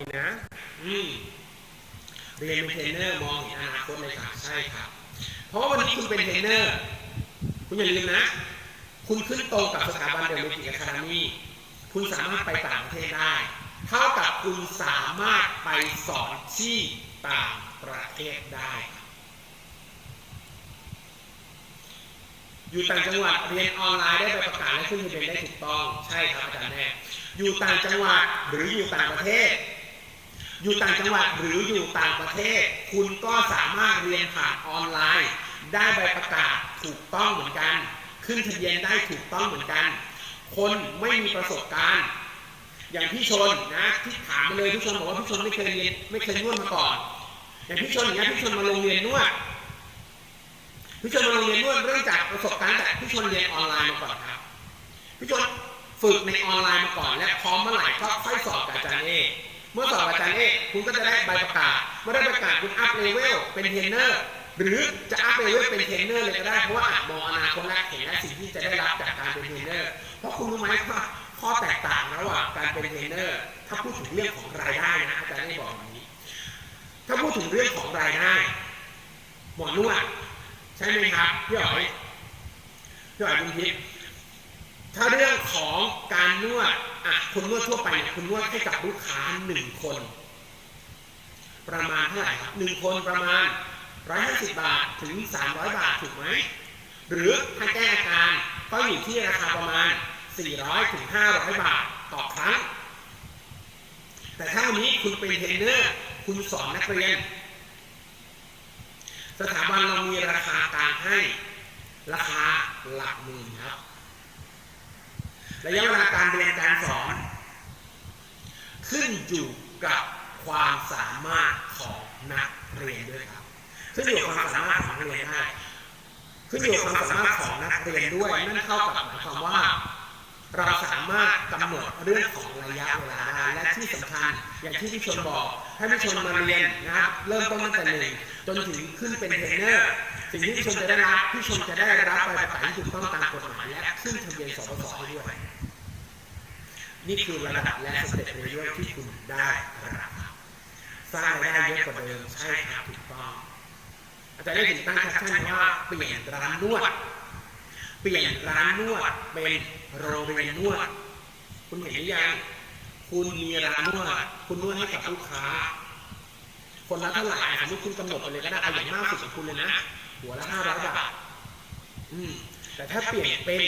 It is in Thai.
นะอืมเรียนเป็นเทรนเนอร์มองเห็นอนาคตเลยค่ะใช่ครับ เพราะว่าวันนี้คุณเป็นเทรนเนอร์ คุณอย่าลืมนะ คุณขึ้นตรงกับสถาบันเดลมิติอะคาเดมีคุณสามารถไปต่างประเทศได้ เท่ากับคุณสามารถไปสอนที่ต่างประเทศได้ อยู่ต่างจังหวัดเรียนออนไลน์ได้ใบประกาศและขึ้นทะเบียนได้ถูกต้อง ใช่ครับอาจารย์แน่อยู่ต่างจังหวัดหรืออยู่ต่างประเทศ อยู่ต่างจังหวัดหรืออยู่ต่างประเทศ คุณก็สามารถเรียนผ่านออนไลน์ ได้ใบประกาศถูกต้องเหมือนกัน ขึ้นทะเบียนได้ถูกต้องเหมือนกัน คนไม่มีประสบการณ์ อย่างพี่ชนนะที่ถามมาเลยพี่ชนบอกว่าพี่ชนไม่เคยเรียนไม่เคยนวดมาก่อน อย่างพี่ชนอย่างเงี้ยพี่ชนมาโรงเรียนนวดพี่ชนมาโรงเรียนนวดเรื่องจากประสบการณ์แต่พี่ชนเรียนออนไลน์มาก่อนครับพี่ชนฝึกในออนไลน์มาก่อน และพร้อมเมื่อไหร่ก็ค่อยสอบกับอาจารย์เอ เมื่อสอบอาจารย์เอกคุณก็จะได้ใบประกาศ เมื่อได้ประกาศคุณอัพเลเวลเป็นเทรนเนอร์ หรือจะอัพเลเวลเป็นเทรนเนอร์เลยก็ได้ เพราะว่าอาจมองอนาคตและเห็นและสิ่งที่จะได้รับจากการเป็นเทรนเนอร์ เพราะคุณรู้ไหมว่าข้อแตกต่างระหว่างการเป็นเทรนเนอร์ ถ้าพูดถึงเรื่องของรายได้นะอาจารย์ได้บอกอย่างนี้ ถ้าพูดถึงเรื่องของรายได้ หมอนวดใช่ไหมครับพี่อ๋อยพี่อ๋อยคุณทิพย์ ถ้าเรื่องของการนวดอะคุณนวดทั่วไปเนี่ยคุณนวดให้กับลูกค้าหนึ่งคน ประมาณเท่าไหร่ครับหนึ่งคนประมาณร้อยห้าสิบบาทถึงสามร้อยบาทถูกไหมหรือถ้าแก้อาการก็อยู่ที่ราคาประมาณสี่ร้อยถึงห้าร้อยบาทต่อครั้ง แต่ถ้าวันนี้คุณเป็นเทรนเนอร์คุณสอนนักเรียน สถาบันเรามีราคากลางให้ ราคาหลักหมื่นครับ ระยะเวลาการเรียนการสอน ขึ้นอยู่กับความสามารถของนักเรียนด้วยครับ ขึ้นอยู่กับความสามารถของนักเรียนได้ขึ้นอยู่กับความสามารถของนักเรียนด้วยนั่นเท่ากับหมายความว่า กำหนดเรื่องของระยะเวลาได้และที่สำคัญอย่างที่พี่ชนบอกให้พี่ชนมาเรียนนะครับเริ่มต้นตั้งแต่หนึ่งจนถึงขึ้นเป็นเทรนเนอร์สิ่งที่พี่ชนจะได้รับพี่ชนจะได้รับใบประกาศที่ถูกต้องตามกฎหมายและขึ้นทะเบียนสปสให้ด้วยนี่คือระดับและสเต็ปในเรื่องที่คุณได้ระดับครับสร้างรายได้เยอะกว่าเดิมใช่ครับถูกต้องอาจารย์ได้ถึงตั้งแคปชั่นว่าเปลี่ยนร้านนวด เปลี่ยนร้านนวดเป็นโรงเรียนนวด คุณเห็นหรือยังคุณมีร้านนวดคุณนวดให้กับลูกค้า คนละเท่าไหร่สมมติคุณกำหนดไปเลยก็ได้เอาอย่างมากสุดของคุณเลยนะ หัวละห้าร้อยบาทแต่ถ้าเปลี่ยนเป็น